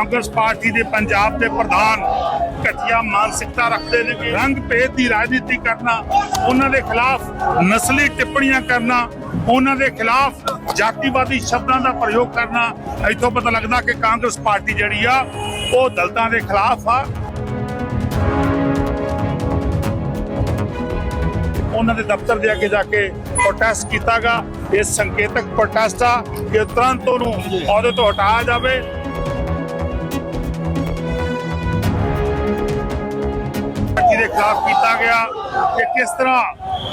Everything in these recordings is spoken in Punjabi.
ਕਾਂਗਰਸ ਪਾਰਟੀ ਦੇ ਪੰਜਾਬ ਦੇ ਪ੍ਰਧਾਨ ਘਟੀਆ ਮਾਨਸਿਕਤਾ ਰੱਖਦੇ ਨੇ ਕਿ ਰੰਗ ਭੇਦ ਦੀ ਰਾਜਨੀਤੀ ਕਰਨਾ, ਉਹਨਾਂ ਦੇ ਖਿਲਾਫ ਨਸਲੀ ਟਿੱਪਣੀਆਂ ਕਰਨਾ, ਉਹਨਾਂ ਦੇ ਖਿਲਾਫ ਜਾਤੀਵਾਦੀ ਸ਼ਬਦਾਂ ਦਾ ਪ੍ਰਯੋਗ ਕਰਨਾ, ਇੱਥੋਂ ਪਤਾ ਲੱਗਦਾ ਕਿ ਕਾਂਗਰਸ ਪਾਰਟੀ ਜਿਹੜੀ ਆ, ਉਹ ਦਲਤਾਂ ਦੇ ਖਿਲਾਫ ਆ। ਉਹਨਾਂ ਦੇ ਦਫ਼ਤਰ ਦੇ ਅੱਗੇ ਜਾ ਕੇ ਪ੍ਰੋਟੈਸਟ ਕੀਤਾਗਾ। ਇਹ ਸੰਕੇਤਕ ਪ੍ਰੋਟੈਸਟ ਆ ਕਿ ਤੁਰੰਤ ਉਹਨੂੰ ਅਹੁਦੇ ਤੋਂ ਹਟਾਇਆ ਜਾਵੇ। ਪਾਰਟੀ ਕੀਤਾ ਗਿਆ ਕਿ ਕਿਸ ਤਰ੍ਹਾਂ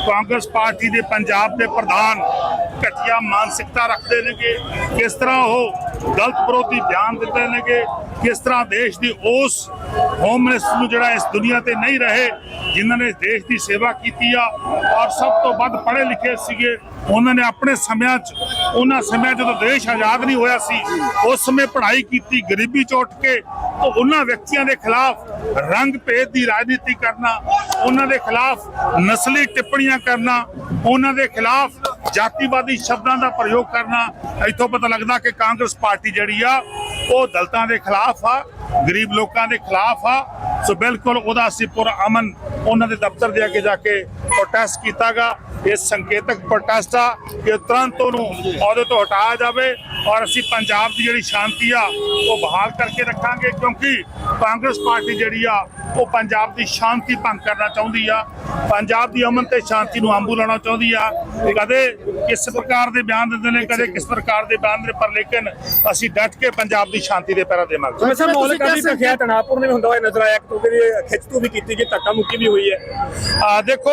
ਕਾਂਗਰਸ ਪਾਰਟੀ ਦੇ ਪੰਜਾਬ ਦੇ ਪ੍ਰਧਾਨ ਘਟੀਆ ਮਾਨਸਿਕਤਾ ਰੱਖਦੇ ਨੇਗੇ, ਕਿਸ ਤਰ੍ਹਾਂ ਉਹ ਗਲਤ ਵਿਰੋਧੀ ਬਿਆਨ ਦਿੰਦੇ ਨੇਗੇ, ਕਿਸ ਤਰ੍ਹਾਂ ਦੇਸ਼ ਦੀ ਉਸ ਹੋਮ ਮਿਨਿਸਟਰ ਨੂੰ ਜਿਹੜਾ ਇਸ ਦੁਨੀਆ ਤੇ ਨਹੀਂ ਰਹੇ, ਜਿਨ੍ਹਾਂ ਨੇ ਦੇਸ਼ ਦੀ ਸੇਵਾ ਕੀਤੀ ਆ ਔਰ ਸਭ ਤੋਂ ਵੱਧ ਪੜ੍ਹੇ ਲਿਖੇ ਸੀਗੇ, ਉਹਨਾਂ ਨੇ ਆਪਣੇ ਸਮਿਆਂ 'ਚ, ਉਹਨਾਂ ਸਮਿਆਂ ਜਦੋਂ ਦੇਸ਼ ਆਜ਼ਾਦ ਨਹੀਂ ਹੋਇਆ ਸੀ, ਉਸ ਸਮੇਂ ਪੜ੍ਹਾਈ ਕੀਤੀ, ਗਰੀਬੀ ਚ ਉੱਠ ਕੇ ਤਾਂ ਉਹਨਾਂ ਵਿਅਕਤੀਆਂ ਦੇ ਖਿਲਾਫ ਰੰਗ ਭੇਦ ਦੀ ਰਾਜਨੀਤੀ ਕਰਨਾ, ਉਹਨਾਂ ਦੇ ਖਿਲਾਫ ਨਸਲੀ ਟਿੱਪਣੀਆਂ ਕਰਨਾ, ਉਹਨਾਂ ਦੇ ਖਿਲਾਫ ਜਾਤੀਵਾਦੀ ਸ਼ਬਦਾਂ ਦਾ ਪ੍ਰਯੋਗ ਕਰਨਾ, ਇੱਥੋਂ ਪਤਾ ਲੱਗਦਾ ਕਿ ਕਾਂਗਰਸ ਪਾਰਟੀ ਜਿਹੜੀ ਆ, ਉਹ ਦਲਤਾਂ ਦੇ ਖਿਲਾਫ ਆ, ਗਰੀਬ ਲੋਕਾਂ ਦੇ ਖਿਲਾਫ ਆ। ਸੋ ਬਿਲਕੁਲ ਉਹਦਾ ਅਸੀਂ ਪੂਰਾ ਅਮਨ ਉਹਨਾਂ ਦੇ ਦਫ਼ਤਰ ਦੇ ਅੱਗੇ ਜਾ ਕੇ ਪ੍ਰੋਟੈਸਟ ਕੀਤਾਗਾ। ਇਹ ਸੰਕੇਤਕ ਪ੍ਰੋਟੈਸਟ ਆ ਕਿ ਤੁਰੰਤ ਉਹਨੂੰ ਅਹੁਦੇ ਤੋਂ ਹਟਾਇਆ ਜਾਵੇ। ਔਰ ਅਸੀਂ ਪੰਜਾਬ ਦੀ ਜਿਹੜੀ ਸ਼ਾਂਤੀ ਆ ਉਹ ਬਹਾਲ ਕਰਕੇ ਰੱਖਾਂਗੇ ਕਿਉਂਕਿ ਕਾਂਗਰਸ ਪਾਰਟੀ ਜਿਹੜੀ ਆ ਉਹ ਪੰਜਾਬ ਦੀ ਸ਼ਾਂਤੀ ਭੰਗ ਕਰਨਾ ਚਾਹੁੰਦੀ ਆ। ਪੰਜਾਬ ਦੀ ਅਮਨ ਤੇ ਸ਼ਾਂਤੀ ਨੂੰ ਆਂਬੂ ਲਾਉਣਾ ਚਾਹੁੰਦੀ ਆ। ਕਦੇ ਕਿਸ ਪ੍ਰਕਾਰ ਦੇ ਬਿਆਨ ਦਿੰਦੇ ਨੇ ਕਦੇ ਕਿਸ ਪ੍ਰਕਾਰ ਦੇ ਬਿਆਨ ਦੇ ਪਰ ਲੇਕਿਨ ਅਸੀਂ ਡਟ ਕੇ ਪੰਜਾਬ ਦੀ ਸ਼ਾਂਤੀ ਦੇ ਪੈਰਾ ਦੇਵਾਂਗੇ ਜਿਵੇਂ ਸਰ ਮੌਲਿਕ ਕਾਫੀ ਤਖਿਆ ਤਣਾਪੂਰਨ ਵੀ ਹੁੰਦਾ ਹੋਇਆ ਨਜ਼ਰ ਆਇਆ ਕਿਉਂਕਿ ਇਹ ਖਿੱਚ ਤੂ ਵੀ ਕੀਤੀ ਗਈ ਧੱਕਾ ਮੁੱਕੀ ਵੀ ਹੋਈ ਹੈ। ਆ ਦੇਖੋ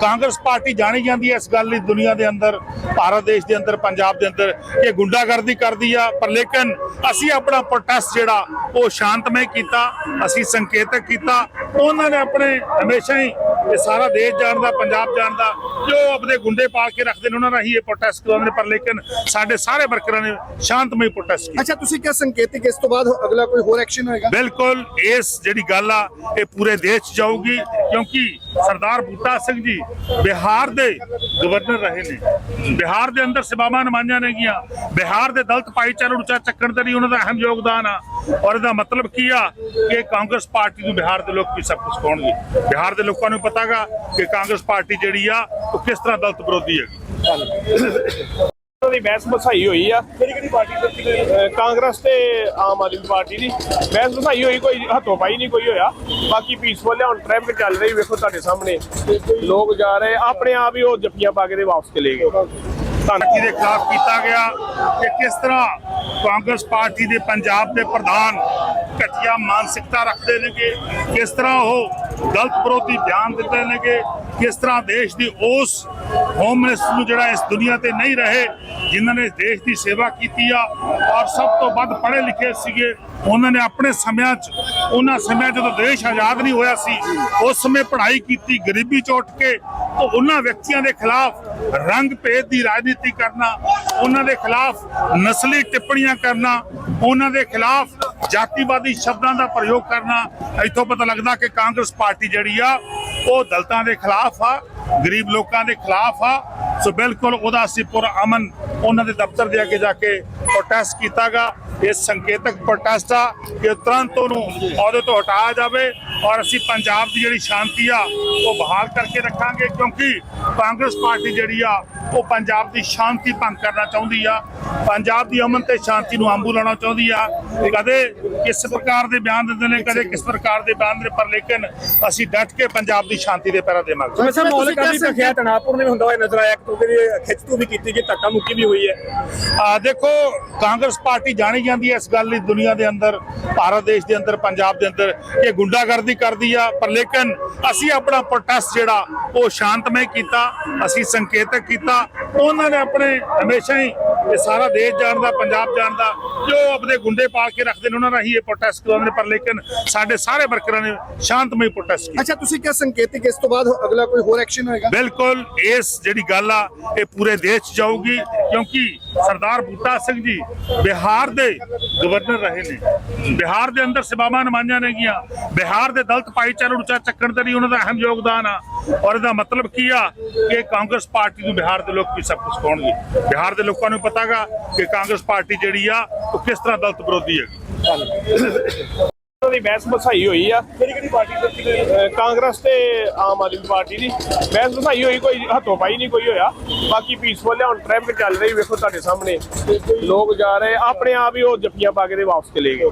ਕਾਂਗਰਸ ਪਾਰਟੀ ਜਾਣੀ ਜਾਂਦੀ ਹੈ ਇਸ ਗੱਲ ਲਈ ਦੁਨੀਆ ਦੇ ਅੰਦਰ ਭਾਰਤ ਦੇਸ਼ ਦੇ ਅੰਦਰ ਪੰਜਾਬ ਦੇ ਅੰਦਰ ਕਿ ਗੁੰਡਾਗਰਦੀ ਕਰਦੀ ਆ ਪਰ ਲੇਕਿਨ ਅਸੀਂ ਆਪਣਾ ਪ੍ਰੋਟੈਸਟ ਜਿਹੜਾ ਉਹ ਸ਼ਾਂਤਮਈ ਕੀਤਾ ਅਸੀਂ ਸੰਕੇਤਕ ਕੀਤਾ। ਉਹਨਾਂ ਨੇ ਆਪਣੇ ਹਮੇਸ਼ਾ ਹੀ ਇਹ ਸਾਰਾ ਦੇਸ਼ ਜਾਣਦਾ ਪੰਜਾਬ ਜਾਣਦਾ ਜੋ ਆਪਣੇ ਗੁੰਡੇ ਪਾਲ ਕੇ ਰੱਖਦੇ ਨੇ ਉਹਨਾਂ ਰਾਹੀਂ ਇਹ ਪ੍ਰੋਟੈਸਟ ਕਰਾਉਂਦੇ ਨੇ ਪਰ ਲੇਕਿਨ ਸਾਡੇ ਸਾਰੇ ਵਰਕਰਾਂ ਨੇ ਸ਼ਾਂਤਮਈ ਪ੍ਰੋਟੈਸਟ ਕੀਤਾ। ਅੱਛਾ ਤੁਸੀਂ ਕਿਹਾ ਸੰਕੇਤਿਕ ਇਸ ਤੋਂ ਬਾਅਦ ਅਗਲਾ ਕੋਈ ਹੋਰ ਐਕਸ਼ਨ ਹੋਏਗਾ? ਬਿਲਕੁਲ ਇਸ ਜਿਹੜੀ ਗੱਲ ਆ ਇਹ ਪੂਰੇ ਦੇਸ਼ 'ਚ ਜਾਊਗੀ ਕਿਉਂਕਿ ਸਰਦਾਰ ਬੂਟਾ ਸਿੰਘ ਜੀ ਬਿਹਾਰ ਦੇ ਗਵਰਨਰ ਰਹੇ ਨੇ। ਬਿਹਾਰ ਦੇ ਅੰਦਰ ਸੇਵਾਵਾਂ ਨਿਭਾਈਆਂ ਨੇਗੀਆਂ ਬਿਹਾਰ ਦੇ ਦਲਤ ਭਾਈਚਾਰੇ ਨੂੰ ਉੱਚਾ ਚੱਕਣ ਦੇ ਲਈ ਉਹਨਾਂ ਦਾ ਅਹਿਮ ਯੋਗਦਾਨ ਆ। ਔਰ ਇਹਦਾ ਮਤਲਬ ਕੀ ਆ ਕਿ ਕਾਂਗਰਸ ਪਾਰਟੀ ਨੂੰ ਬਿਹਾਰ ਦੇ ਲੋਕ ਵੀ ਸਭ ਕੁਝ ਕਹਣਗੇ। ਬਿਹਾਰ ਦੇ ਲੋਕਾਂ ਨੂੰ ਪਤਾਗਾ ਕਿ ਕਾਂਗਰਸ ਪਾਰਟੀ ਜਿਹੜੀ ਆ, ਉਹ ਕਿਸ ਤਰ੍ਹਾਂ ਦਲਤ ਵਿਰੋਧੀ ਹੈਗੀ। ਦੀ ਬਹਿਸ ਬਸਾਈ ਹੋਈ ਆ। ਕਿਹੜੀ ਕਿਹੜੀ ਪਾਰਟੀ ਕਾਂਗਰਸ ਤੇ ਆਮ ਆਦਮੀ ਪਾਰਟੀ ਦੀ ਬਹਿਸ ਬਸਾਈ ਹੋਈ, ਕੋਈ ਹੱਥੋਂ ਪਾਈ ਨਹੀਂ ਕੋਈ ਹੋਇਆ। ਬਾਕੀ ਪੀਸਫੁਲ ਹੈ ਹੁਣ ਟ੍ਰੈਫਿਕ ਚੱਲ ਰਹੀ, ਵੇਖੋ ਤੁਹਾਡੇ ਸਾਹਮਣੇ। ਲੋਕ ਜਾ ਰਹੇ, ਆਪਣੇ ਆਪ ਹੀ ਉਹ ਜੱਫੀਆਂ ਪਾ ਕੇ ਤੇ ਵਾਪਸ ਚਲੇ ਗਏ। ਪਾਰਟੀ ਦੇ ਖਿਲਾਫ ਕੀਤਾ ਗਿਆ ਕਿ ਕਿਸ ਤਰ੍ਹਾਂ ਕਾਂਗਰਸ ਪਾਰਟੀ ਦੇ ਪੰਜਾਬ ਦੇ ਪ੍ਰਧਾਨ ਘਟੀਆ ਮਾਨਸਿਕਤਾ ਰੱਖਦੇ ਨੇਗੇ, ਕਿਸ ਤਰ੍ਹਾਂ ਉਹ ਗਲਤ ਵਿਰੋਧੀ ਬਿਆਨ ਦਿੰਦੇ ਨੇਗੇ, ਕਿਸ ਤਰ੍ਹਾਂ ਦੇਸ਼ ਦੀ ਉਸ ਹੋਮ ਮਿਨਿਸਟਰ ਨੂੰ ਜਿਹੜਾ ਇਸ ਦੁਨੀਆ ਤੇ ਨਹੀਂ ਰਹੇ, ਜਿਨ੍ਹਾਂ ਨੇ ਦੇਸ਼ ਦੀ ਸੇਵਾ ਕੀਤੀ ਆ ਔਰ ਸਭ ਤੋਂ ਵੱਧ ਪੜ੍ਹੇ ਲਿਖੇ ਸੀਗੇ, ਉਹਨਾਂ ਨੇ ਆਪਣੇ ਸਮਿਆਂ 'ਚ, ਉਹਨਾਂ ਸਮਿਆਂ ਜਦੋਂ ਦੇਸ਼ ਆਜ਼ਾਦ ਨਹੀਂ ਹੋਇਆ ਸੀ, ਉਸ ਸਮੇਂ ਪੜ੍ਹਾਈ ਕੀਤੀ ਗਰੀਬੀ ਚ ਉੱਠ ਕੇ, ਤਾਂ ਉਹਨਾਂ ਵਿਅਕਤੀਆਂ ਦੇ ਖਿਲਾਫ ਰੰਗ ਭੇਦ ਦੀ ਰਾਜਨੀਤੀ ਕਰਨਾ, ਉਹਨਾਂ ਦੇ ਖਿਲਾਫ ਨਸਲੀ ਟਿੱਪਣੀ ਟਿੱਪਣੀਆਂ ਕਰਨਾ, ਉਹਨਾਂ ਦੇ ਖਿਲਾਫ ਜਾਤੀਵਾਦੀ ਸ਼ਬਦਾਂ ਦਾ ਪ੍ਰਯੋਗ ਕਰਨਾ, ਇੱਥੋਂ ਪਤਾ ਲੱਗਦਾ ਕਿ ਕਾਂਗਰਸ ਪਾਰਟੀ ਜਿਹੜੀ ਆ, ਉਹ ਦਲਤਾਂ ਦੇ ਖਿਲਾਫ ਆ, ਗਰੀਬ ਲੋਕਾਂ ਦੇ ਖਿਲਾਫ ਆ। ਸੋ ਬਿਲਕੁਲ ਉਹਦਾ ਅਸੀਂ ਪੂਰਾ ਅਮਨ ਉਹਨਾਂ ਦੇ ਦਫ਼ਤਰ ਦੇ ਅੱਗੇ ਜਾ ਕੇ ਪ੍ਰੋਟੈਸਟ ਕੀਤਾਗਾ। ਇਹ ਸੰਕੇਤਕ ਪ੍ਰੋਟੈਸਟ ਆ ਕਿ ਤੁਰੰਤ ਉਹਨੂੰ ਉਹਦੇ ਤੋਂ ਹਟਾਇਆ ਜਾਵੇ ਔਰ ਅਸੀਂ ਪੰਜਾਬ ਦੀ ਜਿਹੜੀ ਸ਼ਾਂਤੀ ਆ, ਉਹ ਬਹਾਲ ਕਰਕੇ ਰੱਖਾਂਗੇ ਕਿਉਂਕਿ ਕਾਂਗਰਸ ਪਾਰਟੀ ਜਿਹੜੀ ਆ ਉਹ ਪੰਜਾਬ ਦੀ ਸ਼ਾਂਤੀ ਭੰਗ ਕਰਨਾ ਚਾਹੁੰਦੀ ਆ। ਪੰਜਾਬ ਦੀ ਅਮਨ ਤੇ ਸ਼ਾਂਤੀ ਨੂੰ ਆਂਬੂ ਲਾਉਣਾ ਚਾਹੁੰਦੀ ਆ। ਕਦੇ ਕਿਸ ਪ੍ਰਕਾਰ ਦੇ ਬਿਆਨ ਦਿੰਦੇ ਨੇ ਕਦੇ ਕਿਸ ਪ੍ਰਕਾਰ ਦੇ ਬਿਆਨ ਦੇ ਪਰ ਲੇਕਿਨ ਅਸੀਂ ਡਟ ਕੇ ਪੰਜਾਬ ਦੀ ਸ਼ਾਂਤੀ ਦੇ ਪੈਰਾ ਦੇਵਾਂਗੇ ਜਿਵੇਂ ਸਰ ਮੌਲਿਕ ਕਾਫੀ ਤਖਿਆ ਤਣਾਪੂਰਨ ਵੀ ਹੁੰਦਾ ਹੋਇਆ ਨਜ਼ਰ ਆਇਆ ਕਿਉਂਕਿ ਇਹ ਖਿੱਚ ਤੂ ਵੀ ਕੀਤੀ ਗਈ ਧੱਕਾ ਮੁੱਕੀ ਵੀ ਹੋਈ ਹੈ। ਆ ਦੇਖੋ ਕਾਂਗਰਸ ਪਾਰਟੀ ਜਾਣੀ ਜਾਂਦੀ ਹੈ ਇਸ ਗੱਲ ਲਈ ਦੁਨੀਆ ਦੇ ਅੰਦਰ ਭਾਰਤ ਦੇਸ਼ ਦੇ ਅੰਦਰ ਪੰਜਾਬ ਦੇ ਅੰਦਰ। ਕਿ ਗੁੰਡਾਗਰਦੀ ਕਰਦੀ ਆ ਪਰ ਲੇਕਿਨ ਅਸੀਂ ਆਪਣਾ ਪ੍ਰੋਟੈਸਟ ਜਿਹੜਾ ਉਹ ਸ਼ਾਂਤਮਈ ਕੀਤਾ ਅਸੀਂ ਸੰਕੇਤਕ ਕੀਤਾ ਉਹਨਾਂ ਨੇ ਆਪਣੇ ਹਮੇਸ਼ਾ ਹੀ ਇਹ ਸਾਰਾ ਦੇਸ਼ ਜਾਣਦਾ ਪੰਜਾਬ ਜਾਣਦਾ ਜੋ ਆਪਣੇ ਗੁੰਡੇ ਪਾਲ ਕੇ ਰੱਖਦੇ ਨੇ ਉਹਨਾਂ ਰਾਹੀਂ ਇਹ ਪ੍ਰੋਟੈਸਟ ਕਰਾਉਂਦੇ ਨੇ ਪਰ ਲੇਕਿਨ ਸਾਡੇ ਸਾਰੇ ਵਰਕਰਾਂ ਨੇ ਸ਼ਾਂਤਮਈ ਪ੍ਰੋਟੈਸਟ ਕੀਤਾ। ਅੱਛਾ ਤੁਸੀਂ ਕਿਹਾ ਸੰਕੇਤਿਕ ਇਸ ਤੋਂ ਬਾਅਦ ਅਗਲਾ ਕੋਈ ਹੋਰ ਐਕਸ਼ਨ ਹੋਏਗਾ? ਬਿਲਕੁਲ ਇਸ ਜਿਹੜੀ ਗੱਲ ਆ ਇਹ ਪੂਰੇ ਦੇਸ਼ 'ਚ ਜਾਊਗੀ ਕਿਉਂਕਿ ਸਰਦਾਰ ਬੂਟਾ ਸਿੰਘ ਜੀ ਬਿਹਾਰ ਦੇ ਗਵਰਨਰ ਰਹੇ ਨੇ। ਬਿਹਾਰ ਦੇ ਅੰਦਰ ਸੇਵਾਵਾਂ ਨਿਭਾਈਆਂ ਨੇਗੀਆਂ ਬਿਹਾਰ ਦੇ ਦਲਤ ਭਾਈਚਾਰੇ ਨੂੰ ਉੱਚਾ ਚੱਕਣ ਦੇ ਲਈ ਉਹਨਾਂ ਦਾ ਅਹਿਮ ਯੋਗਦਾਨ ਆ। ਔਰ ਇਹਦਾ ਮਤਲਬ ਕੀ ਆ ਕਿ ਕਾਂਗਰਸ ਪਾਰਟੀ ਨੂੰ ਬਿਹਾਰ ਦੇ ਲੋਕ ਵੀ ਸਭ ਕੁਝ ਕਹਣਗੇ। ਬਿਹਾਰ ਦੇ ਲੋਕਾਂ ਨੂੰ ਪਤਾਗਾ ਕਿ ਕਾਂਗਰਸ ਪਾਰਟੀ ਜਿਹੜੀ ਆ, ਉਹ ਕਿਸ ਤਰ੍ਹਾਂ ਦਲਤ ਵਿਰੋਧੀ ਹੈਗੀ। ਦੀ ਬਹਿਸ ਬਸਾਈ ਹੋਈ ਆ। ਕਿਹੜੀ ਕਿਹੜੀ ਪਾਰਟੀ ਦੇ ਕਾਂਗਰਸ ਤੇ ਆਮ ਆਦਮੀ ਪਾਰਟੀ ਦੀ। ਬਹਿਸ ਬਸਾਈ ਹੋਈ, ਕੋਈ ਹੱਥੋਂ ਪਾਈ ਨਹੀਂ ਕੋਈ ਹੋਇਆ। ਬਾਕੀ ਪੀਸਫੁਲ ਹੈ ਹੁਣ ਟ੍ਰੈਫਿਕ ਚੱਲ ਰਹੀ, ਵੇਖੋ ਤੁਹਾਡੇ ਸਾਹਮਣੇ। ਲੋਕ ਜਾ ਰਹੇ, ਆਪਣੇ ਆਪ ਹੀ ਉਹ ਜੱਫੀਆਂ ਪਾ ਕੇ ਤੇ ਵਾਪਸ ਚਲੇ ਗਏ।